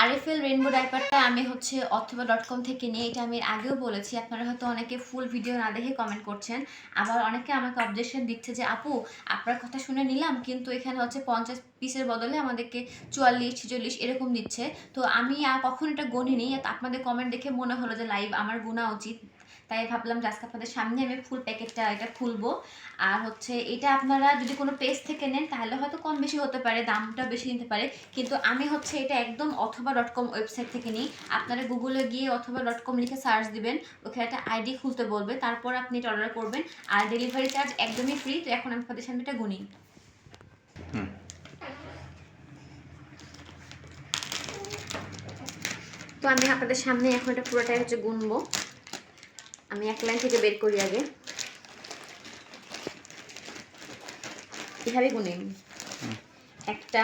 RFL rainbow ডাইপারটা আমি হচ্ছে অথবা ডট কম থেকে নিয়ে, এটা আমি আগেও বলেছি, আপনারা হয়তো অনেকে ফুল ভিডিও না দেখে কমেন্ট করছেন, আবার অনেকে আমাকে অবজেকশন দিচ্ছে যে, আপু, আপনার কথা শুনে নিলাম, কিন্তু এখানে হচ্ছে পঞ্চাশ পিসের বদলে আমাদেরকে চুয়াল্লিশ, ছেচল্লিশ এরকম দিচ্ছে। তো আমি কখন এটা গণিনি, আপনাদের কমেন্ট দেখে মনে হলো যে, লাইভ আমার গোনা উচিত। তাই ভাবলাম যে আজকে আপনাদের সামনে আমি ফুল প্যাকেটটা এটা খুলবো। আর হচ্ছে এটা আপনারা যদি কোনো পেজ থেকে নেন তাহলে হয়তো কম বেশি হতে পারে দামটা বেশি নিতে পারে। কিন্তু আমি হচ্ছে এটা একদম অথবা ডট কম ওয়েবসাইট থেকে নিই। আপনারা গুগলে গিয়ে অথবা ডট কম লিখে সার্চ দিবেন ওখানে একটা আইডি খুলতে বলবে তারপর আপনি এটা অর্ডার করবেন। আর ডেলিভারি চার্জ একদমই ফ্রি তো এখন আমি আপনাদের সামনে এটা গুনি। তো আমি আপনাদের সামনে এখন এটা পুরোটাই হচ্ছে গুনবো। আমি এক লাইন থেকে বের করি আগে এভাবে গুনি। একটা,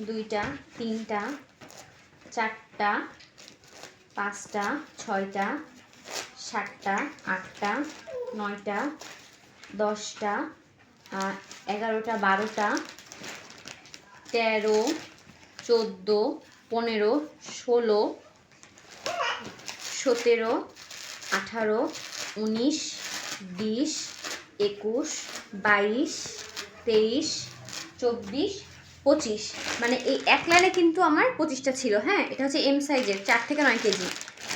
দুইটা, তিনটা, চারটা, পাঁচটা, ছয়টা, সাতটা, আটটা, নয়টা, দশটা এগারোটা, বারোটা, তেরো, চোদ্দ, পনেরো, ষোলো, সতেরো আঠারো, উনিশ, বিশ, একুশ, বাইশ, তেইশ, চব্বিশ, পঁচিশ। মানে এই এক লাইনে কিন্তু আমার পঁচিশটা ছিল হ্যাঁ? এটা হচ্ছে এম সাইজের চার থেকে নয় কেজি।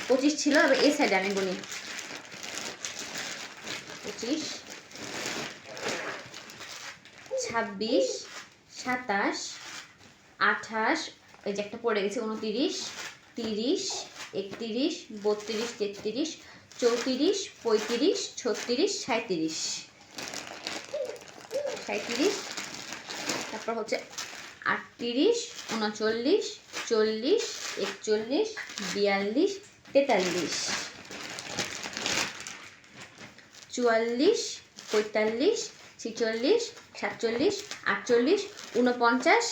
পঁচিশ ছিল, এবার এই সাইডে আমি গুনি পঁচিশ, ছাব্বিশ, সাতাশ, আঠাশ, এই যে একটা পড়ে গেছে, উনতিরিশ, তিরিশ, একতিরিশ, বত্রিশ, তেত্রিশ চৌত্রিশ, পঁয়ত্রিশ, ছত্রিশ সাঁত্রিশ সাঁত্রিশ তারপর হচ্ছে আটত্রিশ, উনচল্লিশ, চল্লিশ, একচল্লিশ, বিয়াল্লিশ, তেতাল্লিশ। চুয়াল্লিশ, পঁয়তাল্লিশ, ছিচল্লিশ, সাতচল্লিশ, আটচল্লিশ উনপঞ্চাশ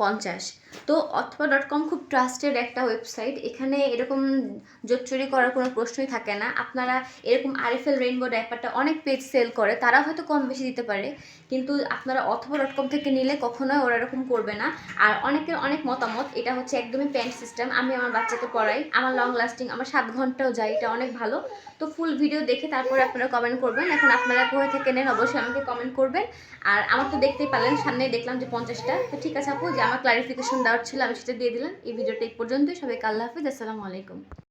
পঞ্চাশ। তো অথবা ডট কম খুব ট্রাস্টেড একটা ওয়েবসাইট এখানে এরকম জোচ্চুরি করার কোনো প্রশ্নই থাকে না। আপনারা এরকম আরএফএল রেইনবো ডাইপারটা অনেক পেজ সেল করে তারা হয়তো কম বেশি দিতে পারে। কিন্তু আপনারা অথবা ডট কম থেকে নিলে কখনোই ওরা এরকম করবে না। আর অনেকের অনেক মতামত, এটা হচ্ছে একদমই প্যান্ট সিস্টেম আমি আমার বাচ্চাকে পড়াই, আমার লং লাস্টিং আমার সাত ঘন্টাও যায়, এটা অনেক ভালো। তো ফুল ভিডিও দেখে তারপরে আপনারা কমেন্ট করবেন। এখন আপনারা কোথায় থেকে নেন, অবশ্যই আমাকে কমেন্ট করবেন। আর আমার তো দেখতেই পারলেন, সামনেই দেখলাম যে পঞ্চাশটা। তো ঠিক আছে আপু, যে আমার ক্লারিফিকেশন দেওয়ার ছিল আমি সেটা দিয়ে দিলাম। এই ভিডিওটা এই পর্যন্তই। সবাইকে আল্লাহ হাফিজ আসসালামু আলাইকুম।